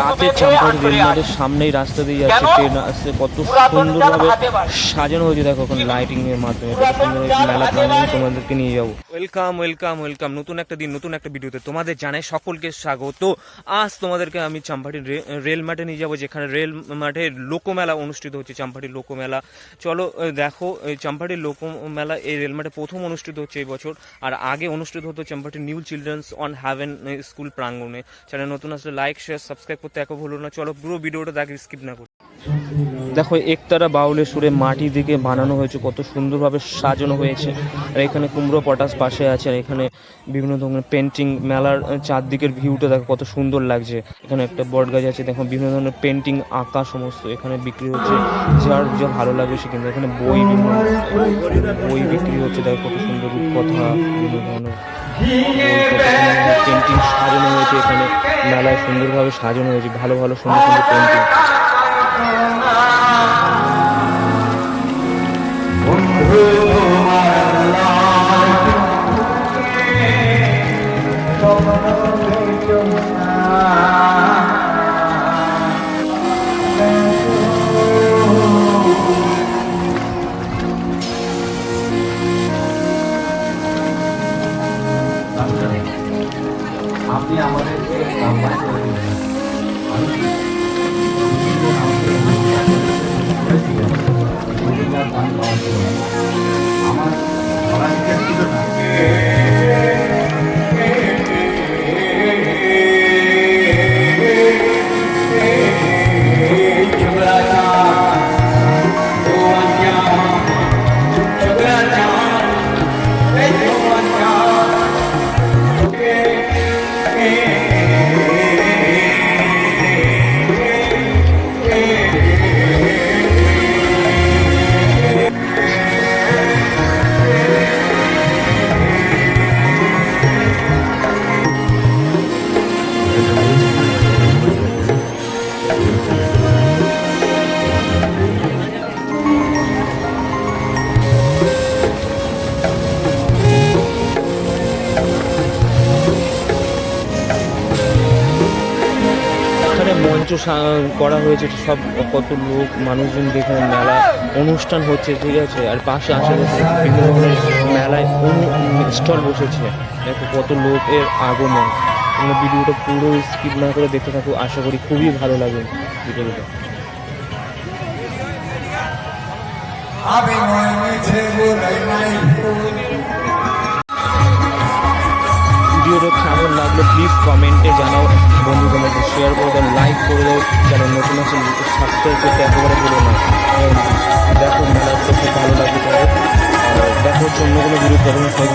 রাতে চাম্পার রেল মাঠের সামনেই রাস্তা দিয়ে যাচ্ছে ট্রেন আসছে কত সুন্দরভাবে সাজানো হয়েছে। দেখো এখন লাইটিং এর মাধ্যমে কত সুন্দর মেলা প্রাঙ্গণে তোমাদেরকে নিয়ে যাব। ওয়েলকাম ওয়েলকাম ওয়েলকাম নতুন একটা দিন নতুন একটা ভিডিওতে তোমাদের জানাই সকলকে স্বাগত। আজ তোমাদেরকে আমি চাম্পাটি রেল মাঠে নিয়ে যাব যেখানে রেল মাঠে লোকমেলা অনুষ্ঠিত হচ্ছে চাম্পাটি লোকমেলা চলো দেখো এই চাম্পাটির লোকমেলা এই রেল মাঠে প্রথম অনুষ্ঠিত হচ্ছে এই বছর আর আগে অনুষ্ঠিত হতো চাম্পাটি new children's on haven school প্রাঙ্গণে। চ্যানেল নতুন আসলে লাইক শেয়ার সাবস্ক্রাইব করতে একো ভুলো না। চলো পুরো ভিডিওটা দেখে স্কিপ না করো। দেখো, একতারা বাউলের সুরে মাটি দিকে বানানো হয়েছে, কত সুন্দরভাবে সাজানো হয়েছে। আর এখানে কুমড়ো পটাশ পাশে আছে, আর এখানে বিভিন্ন ধরনের পেন্টিং মেলার চারদিকের ভিউটা দেখো, কত সুন্দর লাগছে। এখানে একটা বট গাছ আছে, দেখো, বিভিন্ন ধরনের পেন্টিং আঁকা সমস্ত এখানে বিক্রি হচ্ছে। যার যা ভালো লাগবে সে কিন্তু এখানে বই বই বিক্রি হচ্ছে, দেখো, কত সুন্দর রূপকথা, বিভিন্ন ধরনের পেন্টিং সাজানো হয়েছে এখানে। মেলায় সুন্দরভাবে সাজানো হয়েছে ভালো ভালো সুন্দর সুন্দর পেন্টিং। আপনি মঞ্চ করা হয়েছে সব কত লোক, মানুষজন দেখে মেলা, অনুষ্ঠান হচ্ছে, ঠিক আছে? আর পাশে আশেপাশে বিভিন্ন ধরনের মেলায় স্টল বসেছে। দেখো কত লোকের আগমন। তোমরা ভিডিওটা পুরো স্কিপ না করে দেখতে থাকো, আশা করি খুবই ভালো লাগে ভিডিওটা। কমেন্টে জানাও বন্ধু তোমাকে শেয়ার করে দাও লাইক করে দাও, যারা নতুন আছে সাবস্ক্রাইব করতে একেবারে ভুলো না দেখো মেলা করতে ভালো লাগবে। দেখো, অন্য কোনো ভিডিও ভালো